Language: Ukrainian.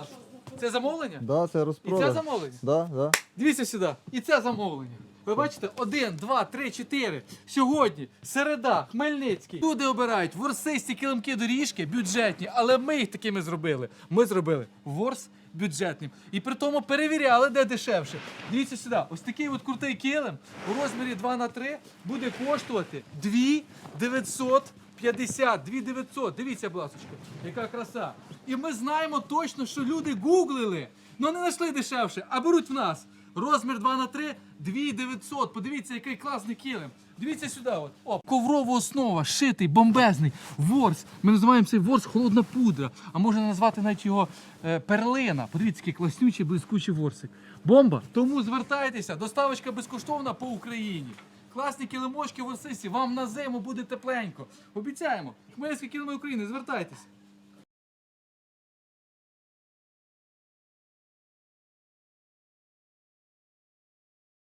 нас? Це замовлення? Да, це І це розпродаж. замовлення? Да, да. Дивіться сюди. І це замовлення. Ви бачите, один, два, три, чотири. Сьогодні середа, Хмельницький. Люди обирають ворсисті килимки доріжки, бюджетні, але ми їх такими зробили. Ми зробили ворс бюджетним. І при тому перевіряли, де дешевше. Дивіться сюди, ось такий от крутий килим у розмірі 2 на 3 буде коштувати 2 950, 2 900. Дивіться, будь ласка, яка краса. І ми знаємо точно, що люди гуглили, але не знайшли дешевше, а беруть в нас. Розмір 2 на 3 2900. Подивіться, який класний килим. Дивіться сюди. От. О, коврова основа, шитий, бомбезний. Ворс. Ми називаємо цей ворс холодна пудра. А можна назвати навіть його е, перлина. Подивіться, який класнючий, блискучий ворсик. Бомба. Тому звертайтеся. Доставочка безкоштовна по Україні. Класні килимочки ворсисті. Вам на зиму буде тепленько. Обіцяємо. Хмельницькі килими України. Звертайтеся.